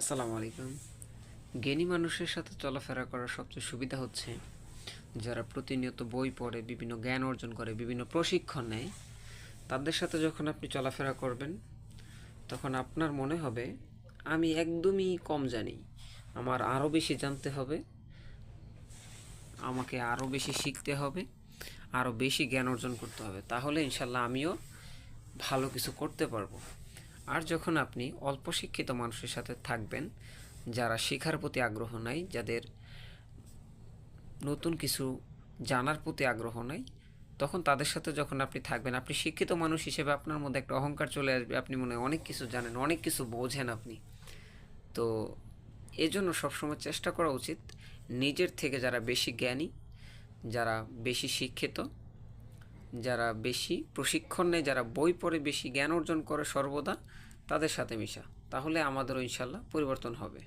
আসসালামু আলাইকুম। জ্ঞানী মানুষের সাথে চলাফেরা করার সবচেয়ে সুবিধা হচ্ছে, যারা প্রতিনিয়ত বই পড়ে, বিভিন্ন জ্ঞান অর্জন করে, বিভিন্ন প্রশিক্ষণ নেয়, তাদের সাথে যখন আপনি চলাফেরা করবেন, তখন আপনার মনে হবে, আমি একদমই কম জানি। আমার আরও বেশি জানতে হবে, আমাকে আরও বেশি শিখতে হবে আরও বেশি জ্ঞান অর্জন করতে হবে। তাহলে ইনশাল্লাহ আমিও ভালো কিছু করতে পারব। আর যখন আপনি অল্প শিক্ষিত মানুষের সাথে থাকবেন, যারা শেখার প্রতি আগ্রহ নাই, যাদের নতুন কিছু জানার প্রতি আগ্রহ নাই, তখন তাদের সাথে যখন আপনি থাকবেন, আপনি শিক্ষিত মানুষ হিসেবে আপনার মধ্যে একটা অহংকার চলে আসবে। আপনি মনে হয় অনেক কিছু জানেন, অনেক কিছু বোঝেন আপনি। তো এজন্য সবসময় চেষ্টা করা উচিত নিজের থেকে যারা বেশি জ্ঞানী, যারা বেশি শিক্ষিত যারা বেশি প্রশিক্ষণ নেয়, যারা বই পড়ে বেশি জ্ঞান অর্জন করে সর্বদা, তাদের সাথে মিশা। তাহলে আমাদেরও ইনশাল্লাহ পরিবর্তন হবে।